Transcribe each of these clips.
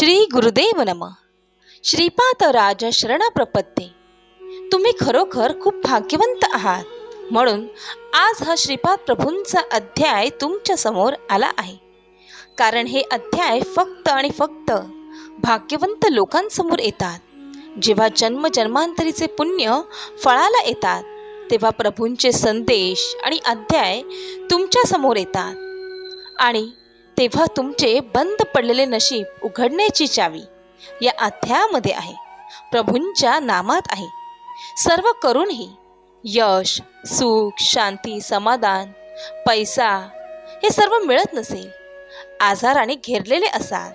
श्री गुरुदेव नम. श्रीपाद राज शरणप्रपत्ते तुम्ही खरोखर खूप भाग्यवंत आहात. म्हणून आज हा श्रीपाद प्रभूंचा अध्याय तुमच्यासमोर आला आहे. कारण हे अध्याय फक्त आणि फक्त भाग्यवंत लोकांसमोर येतात. जेव्हा जन्म जन्मांतरीचे पुण्य फळाला येतात तेव्हा प्रभूंचे संदेश आणि अध्याय तुमच्यासमोर येतात. आणि तेव्हा तुमचे बंद पडलेले नशीब उघडण्याची चावी या अध्यायामध्ये आहे. प्रभूंच्या नामात आहे. सर्व करूनही यश सुख शांती समाधान पैसा हे सर्व मिळत नसेल. आजाराने घेरलेले असाल.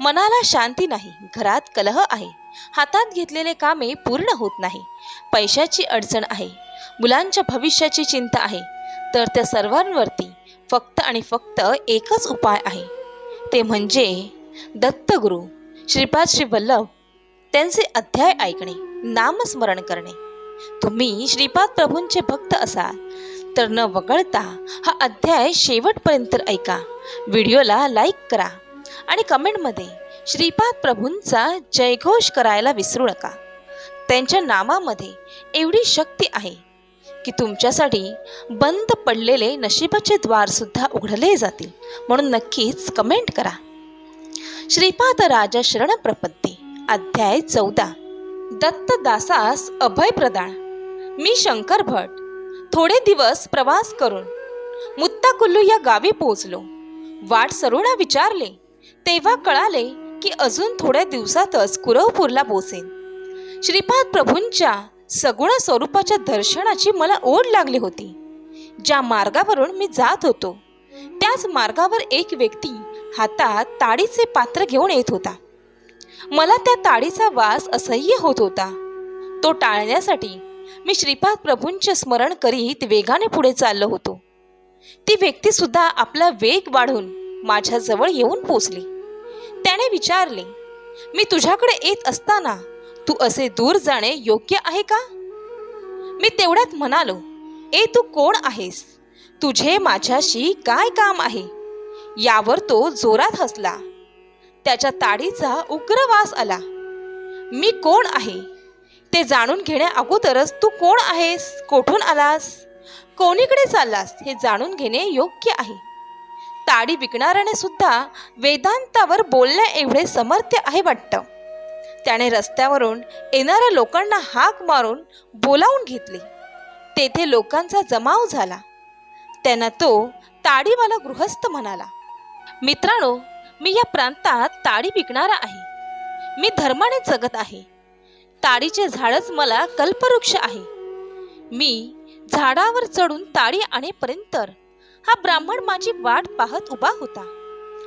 मनाला शांती नाही. घरात कलह आहे. हातात घेतलेले कामे पूर्ण होत नाही. पैशाची अडचण आहे. मुलांच्या भविष्याची चिंता आहे. तर त्या सर्वांवरती फक्त आणि फक्त एकच उपाय आहे. ते म्हणजे दत्तगुरु श्रीपाद श्री वल्लभ त्यांचे अध्याय ऐकणे नामस्मरण करणे. तुम्ही श्रीपाद प्रभूंचे भक्त असाल तर न वगळता हा अध्याय शेवटपर्यंत ऐका व्हिडिओला लाईक करा आणि कमेंटमध्ये श्रीपाद प्रभूंचा जयघोष करायला विसरू नका. त्यांच्या नामामध्ये एवढी शक्ती आहे की तुमच्यासाठी बंद पडलेले नशिबाचे द्वारसुद्धा उघडले जातील. म्हणून नक्कीच कमेंट करा. श्रीपाद राजा शरण प्रपत्ती अध्याय चौदा. दत्तदासास अभय प्रदान. मी शंकर भट. थोडे दिवस प्रवास करून मुत्ताकुल्लू या गावी पोहोचलो. वाट सरुणा विचारले तेव्हा कळाले की अजून थोड्या दिवसातच कुरवपूरला पोचेन श्रीपाद प्रभूंच्या सगुण स्वरूपाच्या दर्शनाची मला ओढ लागली होती. ज्या मार्गावरून मी जात होतो त्याच मार्गावर एक व्यक्ती हातात ताडीचे पात्र घेऊन येत होता. मला त्या ताडीचा वास असह्य होत होता. तो टाळण्यासाठी मी श्रीपाद प्रभूंचे स्मरण करीत वेगाने पुढे चाललो होतो. ती व्यक्ती सुद्धा आपला वेग वाढून माझ्याजवळ येऊन पोचली. त्याने विचारले मी तुझ्याकडे येत असताना तू असे दूर जाणे योग्य आहे का? मी तेवढ्यात म्हणालो ए तू कोण आहेस? तुझे माझ्याशी काय काम आहे? यावर तो जोरात हसला. त्याच्या ताडीचा उग्र वास आला. मी कोण आहे? ते जाणून घेण्या अगोदरच तू कोण आहेस? कोठून आलास? कोणीकडे चाललास? हे जाणून घेणे योग्य आहे. ताडी विकणाऱ्याने सुद्धा वेदांतावर बोलण्या एवढे समर्थ आहे वाटतं. त्याने रस्त्यावरून येणाऱ्या लोकांना हाक मारून बोलावून घेतले. तेथे लोकांचा जमाव झाला. त्यांना तो ताडीवाला गृहस्थ म्हणाला मित्रांनो मी या प्रांतात ताडी विकणारा आहे. मी धर्माने जगत आहे. ताडीचे झाडच मला कल्पवृक्ष आहे. मी झाडावर चढून ताडी आणेपर्यंत हा ब्राह्मण माझी वाट पाहत उभा होता.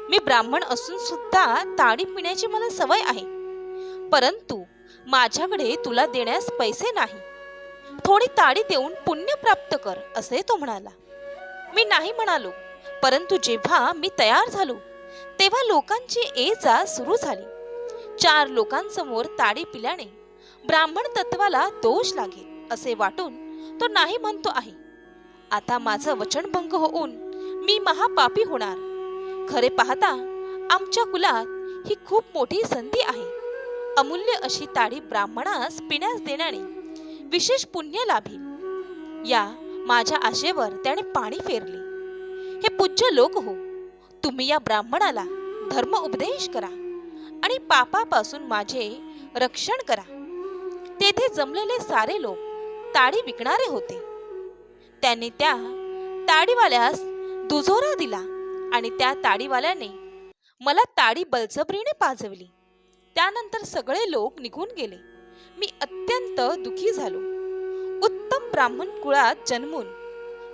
मी ब्राह्मण असून सुद्धा ताडी पिण्याची मला सवय आहे. परंतु माझ्याकडे तुला देण्यास पैसे नाही. थोडी ताडी देऊन पुण्य प्राप्त कर असे तो म्हणाला. मी नाही म्हणालो परंतु जेव्हा मी तयार झालो तेव्हा लोकांची ये जा सुरू झाली. चार लोकांसमोर ताडी पिल्याने ब्राह्मण तत्वाला दोष लागेल असे वाटून तो नाही म्हणतो आहे. आता माझं वचनभंग होऊन मी महापापी होणार. खरे पाहता आमच्या कुलात ही खूप मोठी संधी आहे. अमूल्य अशी ताडी ब्राह्मणास पिण्यास देण्याने विशेष पुण्य लाभी या माझ्या आशेवर त्याने पाणी फेरले. हे पूज्य लोक हो तुम्ही या ब्राह्मणाला धर्म उपदेश करा आणि पापापासून माझे रक्षण करा. तेथे जमलेले सारे लोक ताडी विकणारे होते. त्याने त्या ताडीवाल्यास दुजोरा दिला आणि त्या ताडीवाल्याने मला ताडी बलजबरीने पाजवली. त्यानंतर सगळे लोक निघून गेले. मी अत्यंत दुखी झालो. उत्तम ब्राह्मण कुळात जन्मून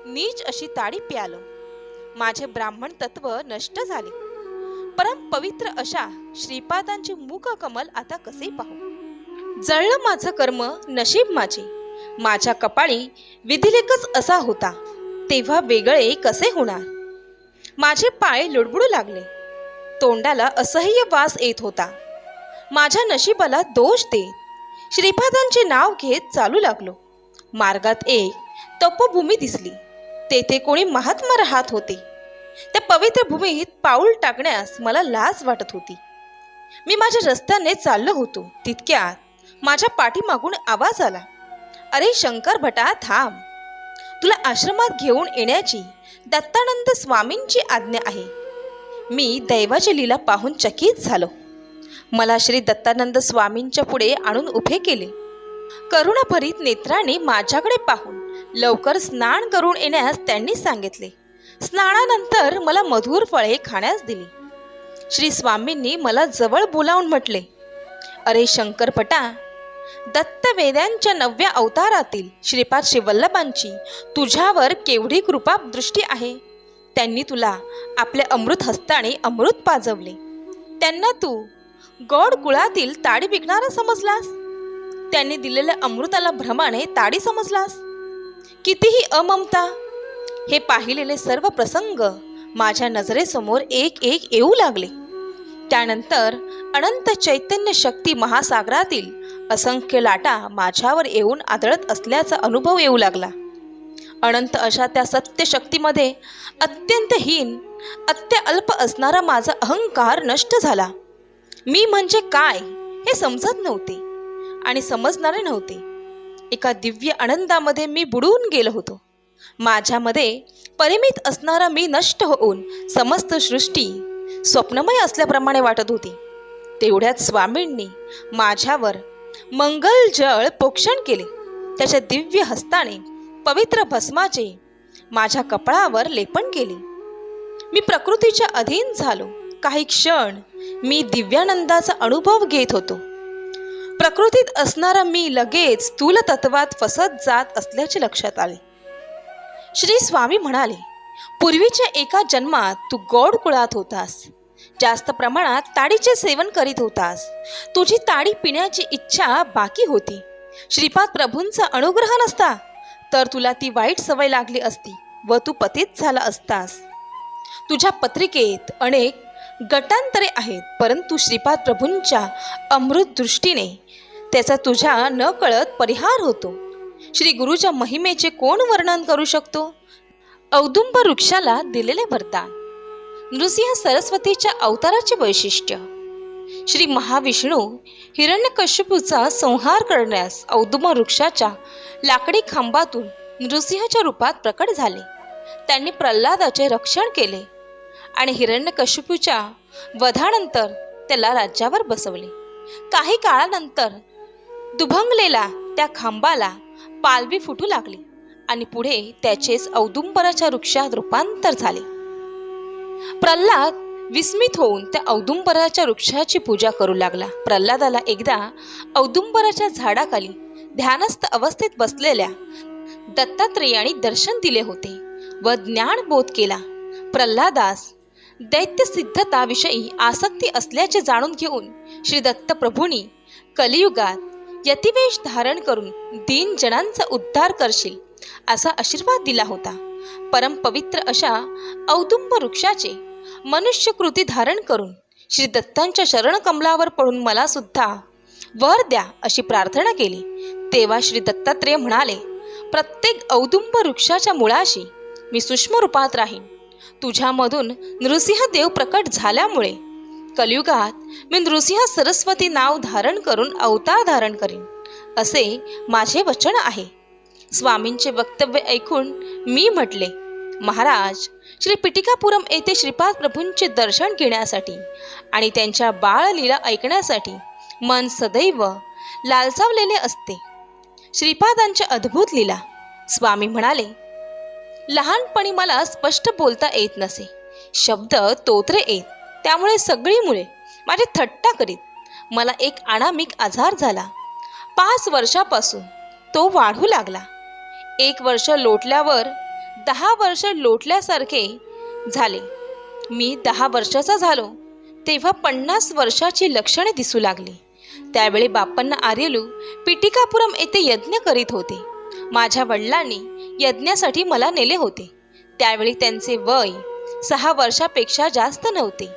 नीच अशी ताडी प्यालो. माझे ब्राह्मण तत्व नष्ट झाले. परम पवित्र अशा श्रीपादांचे मुख कमल आता कसे पाहू? जळलं माझं कर्म नशीब माझे. माझ्या कपाळी विधिलेखच असा होता. तेव्हा वेगळे कसे होणार? माझे पाय लुडबुडू लागले. तोंडाला असह्य वास येत होता. माझ्या नशिबाला दोष दे. श्रीपादांचे नाव घेत चालू लागलो. मार्गात एक तपोभूमी दिसली. तेथे कोणी महात्मा राहत होते. त्या पवित्र भूमीत पाऊल टाकण्यास मला लाज वाटत होती. मी माझ्या रस्त्याने चाललो होतो. तितक्यात माझ्या पाठीमागून आवाज आला. अरे शंकर भटा थांब. तुला आश्रमात घेऊन येण्याची दत्तानंद स्वामींची आज्ञा आहे. मी दैवाची लीला पाहून चकित झालो. मला श्री दत्तानंद स्वामींच्या पुढे आणून उभे केले. करुणाभरीत नेत्राने माझ्याकडे पाहून लवकर स्नान करून येण्यास त्यांनी सांगितले. स्नानानंतर मला मधुर फळे खाण्यास दिली. श्री स्वामींनी मला जवळ बोलावून म्हटले अरे शंकरपटा दत्तवेद्यांच्या नवव्या अवतारातील श्रीपाद शिवल्लभांची तुझ्यावर केवढी कृपा दृष्टी आहे. त्यांनी तुला आपल्या अमृत हस्ताने अमृत पाजवले. त्यांना तू गौड कुळातील ताडी विकणारा समजलास? त्यांनी दिलेल्या अमृताला भ्रमाने ताडी समजलास? कितीही अममता हे पाहिलेले सर्व प्रसंग माझ्या नजरेसमोर एक एक येऊ लागले. त्यानंतर अनंत चैतन्य शक्ती महासागरातील असंख्य लाटा माझ्यावर येऊन आदळत असल्याचा अनुभव येऊ लागला. अनंत अशा त्या सत्य शक्तीमध्ये अत्यंत हीन अत्यल्प असणारा माझा अहंकार नष्ट झाला. मी म्हणजे काय हे समजत नव्हते आणि समजणारे नव्हते. एका दिव्य आनंदामध्ये मी बुडून गेलो होतो. माझ्यामध्ये परिमित असणारा मी नष्ट होऊन समस्त सृष्टी स्वप्नमय असल्याप्रमाणे वाटत होती. तेवढ्यात स्वामींनी माझ्यावर मंगल जळ पोक्षण केले. त्याच्या दिव्य हस्ताने पवित्र भस्माचे माझ्या कपाळावर लेपन केले. मी प्रकृतीच्या अधीन झालो. काही क्षण मी दिव्यानंदाचा अनुभव घेत होतो. प्रकृतीत असणारा मी लगेच स्थूल तत्वात फसत जात असल्याचे लक्षात आले. श्री स्वामी म्हणाले पूर्वीच्या एका जन्मात तू गौड कुळात होतास. जास्त प्रमाणात ताडीचे सेवन करीत होतास. तुझी ताडी पिण्याची इच्छा बाकी होती. श्रीपाद प्रभूंचा अनुग्रह नसता तर तुला ती वाईट सवय लागली असती व तू पतित झाला असतास. तुझ्या पत्रिकेत अनेक गटांतरे आहेत परंतु श्रीपाद प्रभूंच्या अमृत दृष्टीने त्याचा तुझ्या न कळत परिहार होतो. श्री गुरुच्या महिमेचे कोण वर्णन करू शकतो? औदुंब वृक्षाला दिलेले वरदान नृसिंह सरस्वतीच्या अवताराचे वैशिष्ट्य. श्री महाविष्णू हिरण्यकश्यपूचा संहार करण्यास औदुंब वृक्षाच्या लाकडी खांबातून नृसिंहाच्या रूपात प्रकट झाले. त्यांनी प्रल्हादाचे रक्षण केले. आणि हिरण्यकश्यपूच्या वधानंतर त्याला राज्यावर बसवले. काही काळानंतर दुभंगलेला त्या खांबाला पालवी फुटू लागली आणि पुढे त्याचेच औदुंबराच्या वृक्षात रूपांतर झाले. प्रल्हाद विस्मित होऊन त्या औदुंबराच्या वृक्षाची पूजा करू लागला. प्रल्हादाला एकदा औदुंबराच्या झाडाखाली ध्यानस्थ अवस्थेत बसलेल्या दत्तात्रेयाने दर्शन दिले होते व ज्ञान बोध केला. प्रल्हादास दैत्य सिद्धताविषयी आसक्ती असल्याचे जाणून घेऊन श्री दत्तप्रभूंनी कलियुगात यतिवेश धारण करून दीन जणांचा उद्धार करशील असा आशीर्वाद दिला होता. परमपवित्र अशा औदुंब वृक्षाचे मनुष्यकृती धारण करून श्री दत्तांच्या शरणकमलावर पडून मला सुद्धा वर द्या अशी प्रार्थना केली. तेव्हा श्री दत्तात्रेय म्हणाले प्रत्येक औदुंब वृक्षाच्या मुळाशी मी सूक्ष्म रूपात राहीन. तुझ्यामधून नृसिंह देव प्रकट झाल्यामुळे कलियुगात मी नृसिंह सरस्वती नाव धारण करून अवतार धारण करीन असे माझे वचन आहे. स्वामींचे वक्तव्य ऐकून मी म्हटले महाराज श्री पिटिकापुरम येथे श्रीपाद प्रभूंचे दर्शन घेण्यासाठी आणि त्यांच्या बाळलीला ऐकण्यासाठी मन सदैव लालसावलेले असते. श्रीपादांच्या अद्भुत लीला. स्वामी म्हणाले लहानपणी मला स्पष्ट बोलता येत नसे. शब्द तोत्रे येत त्यामुळे सगळी मुळे माझे थट्टा करीत. मला एक अनामिक आजार झाला. पाच वर्षापासून तो वाढू लागला. एक वर्ष लोटल्यावर दहा वर्ष लोटल्यासारखे झाले. मी दहा वर्षाचा झालो तेव्हा पन्नास वर्षाची लक्षणे दिसू लागली. त्यावेळी बाप्पांना आर्यलू पिटिकापुरम येथे यज्ञ करीत होते. माझ्या वडिलांनी यज्ञासाठी मला नेले होते. त्यावेळी त्यांचे वय सहा वर्षापेक्षा जास्त नव्हते.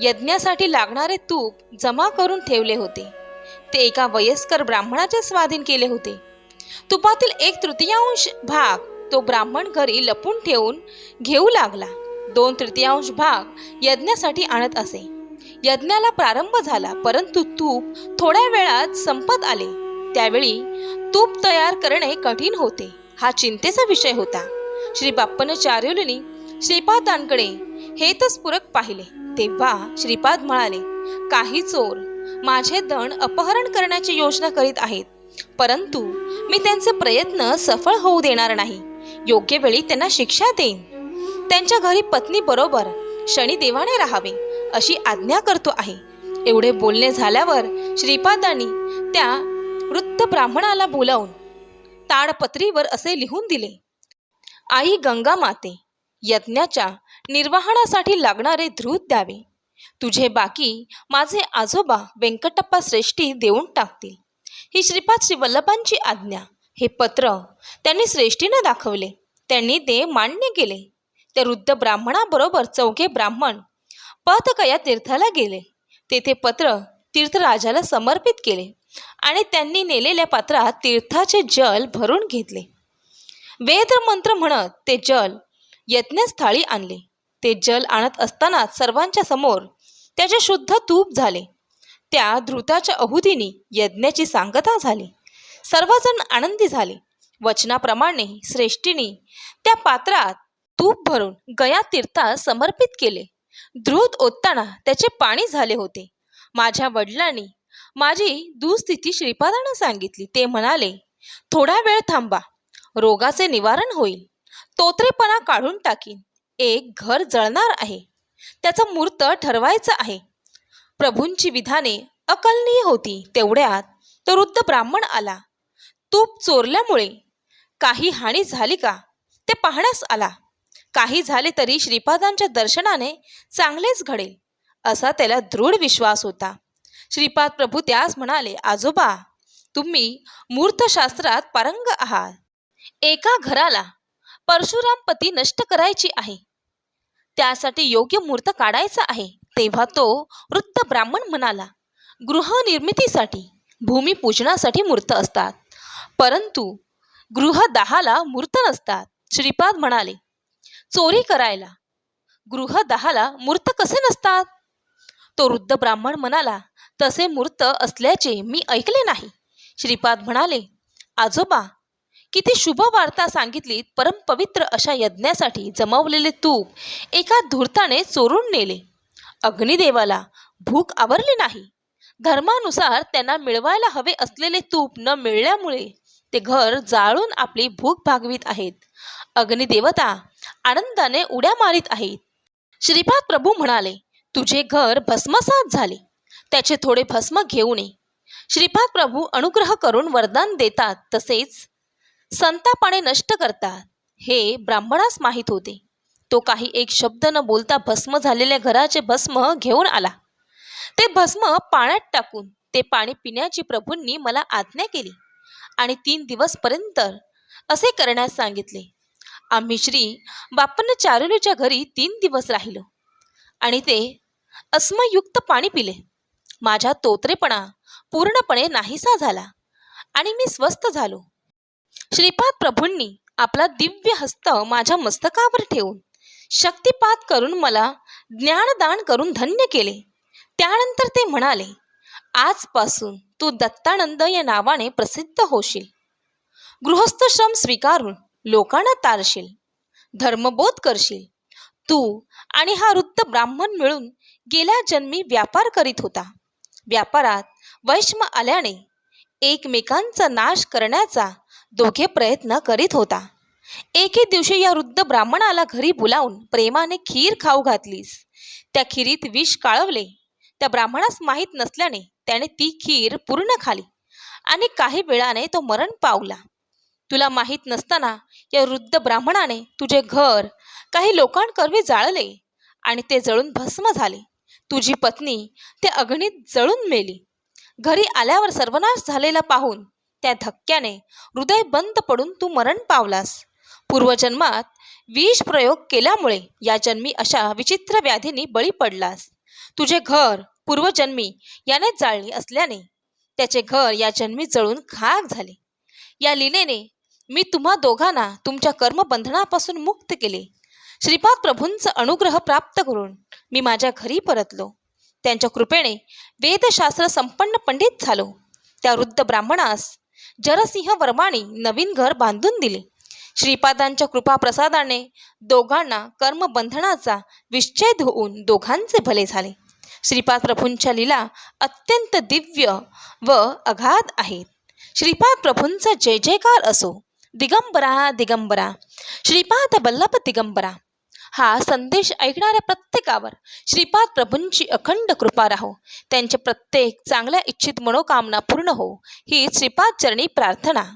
यज्ञासाठी लागणारे तूप जमा करून ठेवले होते. ते एका वयस्कर ब्राह्मणाच्या स्वाधीन केले होते. तुपातील एक तृतीयांश भाग तो ब्राह्मण घरी लपून ठेवून घेऊ लागला. दोन तृतीयांश भाग यज्ञासाठी आणत असे. यज्ञाला प्रारंभ झाला परंतु तूप थोड्या वेळात संपत आले. त्यावेळी तूप तयार करणे कठीण होते. हा चिंतेचा विषय होता. श्री बाप्पन चार्युलीनी श्रीपादांकडे हेतस्पूरक पाहिले. तेव्हा श्रीपाद म्हणाले काही चोर माझे धन अपहरण करण्याची योजना करीत आहेत. परंतु मी त्यांचे प्रयत्न सफळ होऊ देणार नाही. योग्य वेळी त्यांना शिक्षा देईन. त्यांच्या घरी पत्नी बरोबर शनिदेवाने राहावे अशी आज्ञा करतो आहे. एवढे बोलणे झाल्यावर श्रीपादांनी त्या वृत्त ब्राह्मणाला बोलावून ताडपत्रीवर असे लिहून दिले. आई गंगा माते यज्ञाच्या निर्वाहणासाठी लागणारे धृत द्यावे. तुझे बाकी माझे आजोबा व्यंकटप्पा श्रेष्ठी देऊन टाकतील. ही श्रीपाद श्री वल्लभांची आज्ञा. हे पत्र त्यांनी श्रेष्ठीनं दाखवले. त्यांनी ते मान्य केले. त्या वृद्ध ब्राह्मणाबरोबर चौघे ब्राह्मण पथकया तीर्थाला गेले. तेथे पत्र तीर्थराजाला समर्पित केले आणि त्यांनी नेलेल्या पात्रात तीर्थाचे जल भरून घेतले. वेद मंत्र म्हणत ते जल यज्ञस्थाळी आणले. ते जल आणत असताना सर्वांच्या समोर त्याचे शुद्ध तूप झाले. त्या धृताच्या अहुदीने यज्ञाची सांगता झाली. सर्वजण आनंदी झाले. वचनाप्रमाणे श्रेष्ठीने त्या पात्रात तूप भरून गया तीर्थात समर्पित केले. ध्रुत ओतताना त्याचे पाणी झाले होते. माझ्या वडिलांनी माझी दुस्थिती श्रीपादानं सांगितली. ते म्हणाले थोडा वेळ थांबा रोगाचे निवारण होईल. तोत्रेपणा काढून टाकीन. एक घर जळणार आहे. त्याचा मूर्त ठरवायचा आहे. प्रभूंची विधाने अकलनीय होती. तेवढ्यात तो वृद्ध ब्राह्मण आला. तूप चोरल्यामुळे काही हानी झाली का? ते पाहण्यास आला. काही झाले तरी श्रीपादांच्या दर्शनाने चांगलेच घडेल. असा त्याला दृढ विश्वास होता. श्रीपाद प्रभू त्यास म्हणाले आजोबा तुम्ही मूर्तशास्त्रात पारंग आहात. एका घराला परशुराम पती नष्ट करायची आहे. त्यासाठी योग्य मूर्त काढायचा आहे. तेव्हा तो वृत्त ब्राह्मण म्हणाला गृहनिर्मितीसाठी भूमिपूजनासाठी मूर्त असतात. परंतु गृहदाहाला मूर्त नसतात. श्रीपाद म्हणाले चोरी करायला. गृहदाहाला मूर्त कसे नसतात? तो वृद्ध ब्राह्मण म्हणाला तसे मूर्त असल्याचे मी ऐकले नाही. श्रीपाद म्हणाले आजोबा किती शुभ वार्ता सांगितलीत परमपवित्र अशा यज्ञासाठी जमवलेले तूप एका धूर्ताने चोरून नेले. अग्निदेवाला भूक आवरली नाही. धर्मानुसार त्यांना मिळवायला हवे असलेले तूप न मिळल्यामुळे ते घर जाळून आपली भूक भागवीत आहेत. अग्निदेवता आनंदाने उड्या मारीत आहेत. श्रीपाद प्रभू म्हणाले तुझे घर भस्मसात झाले. त्याचे थोडे भस्म घेऊ नये. श्रीपाद प्रभू अनुग्रह करून वरदान देतात तसेच संतापाने नष्ट करतात हे ब्राह्मणास माहीत होते. तो काही एक शब्द न बोलता भस्म झालेल्या घराचे भस्म घेऊन आला. ते भस्म पाण्यात टाकून ते पाणी पिण्याची प्रभूंनी मला आज्ञा केली आणि तीन दिवसपर्यंत असे करण्यास सांगितले. आम्ही श्री बाप्पन चारुलीच्या घरी तीन दिवस राहिलो. आणि ते अस्मयुक्त पाणी पिले. माझा तोत्रेपणा पूर्णपणे नाहीसा झाला आणि मी स्वस्थ झालो. श्रीपाद प्रभूंनी आपला दिव्य हस्त माझ्या मस्तकावर ठेवून शक्तिपात करून मला ज्ञानदान करून धन्य केले. त्यानंतर ते म्हणाले आजपासून तू दत्तानंद या नावाने प्रसिद्ध होशील. गृहस्थ श्रम स्वीकारून लोकांना तारशील धर्मबोध करशील. तू आणि हा वृद्ध ब्राह्मण मिळून गेल्या जन्मी व्यापार करीत होता. व्यापारात वैष्म आल्याने एकमेकांचा नाश करण्याचा दोघे प्रयत्न करीत होता. एके दिवशी या वृद्ध ब्राह्मणाला घरी बोलावून प्रेमाने खीर खाऊ घातलीस. त्या खिरीत विष काळवले. त्या ब्राह्मणास माहीत नसल्याने त्याने ती खीर पूर्ण खाली आणि काही वेळाने तो मरण पावला. तुला माहीत नसताना या वृद्ध ब्राह्मणाने तुझे घर काही लोकांकरवी जाळले आणि ते जळून भस्म झाले. तुझी पत्नी ते अग्नीत जळून मेली. घरी आल्यावर सर्वनाश झालेला पाहून त्या धक्क्याने हृदय बंद पडून तू मरण पावलास. पूर्वजन्मात विष प्रयोग केल्यामुळे या जन्मी अशा विचित्र व्याधींनी बळी पडलास. तुझे घर पूर्वजन्मी याने जाळली असल्याने त्याचे घर या जन्मी जळून खाक झाले. या लीलेने मी तुम्हा दोघांना तुमच्या कर्मबंधनापासून मुक्त केले. श्रीपाद प्रभूंचा अनुग्रह प्राप्त करून मी माझ्या घरी परतलो. त्यांच्या कृपेने वेदशास्त्र संपन्न पंडित झालो. त्या वृद्ध ब्राह्मणास जरसिंह वर्माने नवीन घर बांधून दिले. श्रीपादांच्या कृपा प्रसादाने दोघांना कर्मबंधनाचा विच्छेद होऊन दोघांचे भले झाले. श्रीपाद प्रभूंच्या लीला अत्यंत दिव्य व अगाध आहेत. श्रीपाद प्रभूंचा जय जयकार असो. दिगंबरा दिगंबरा. श्रीपाद वल्लभ दिगंबरा. हा संदेश ऐकणाऱ्या प्रत्येकावर श्रीपाद प्रभूंची अखंड कृपा राहो. त्यांचे प्रत्येक चांगल्या इच्छित मनोकामना पूर्ण हो. ही श्रीपाद चरणी प्रार्थना.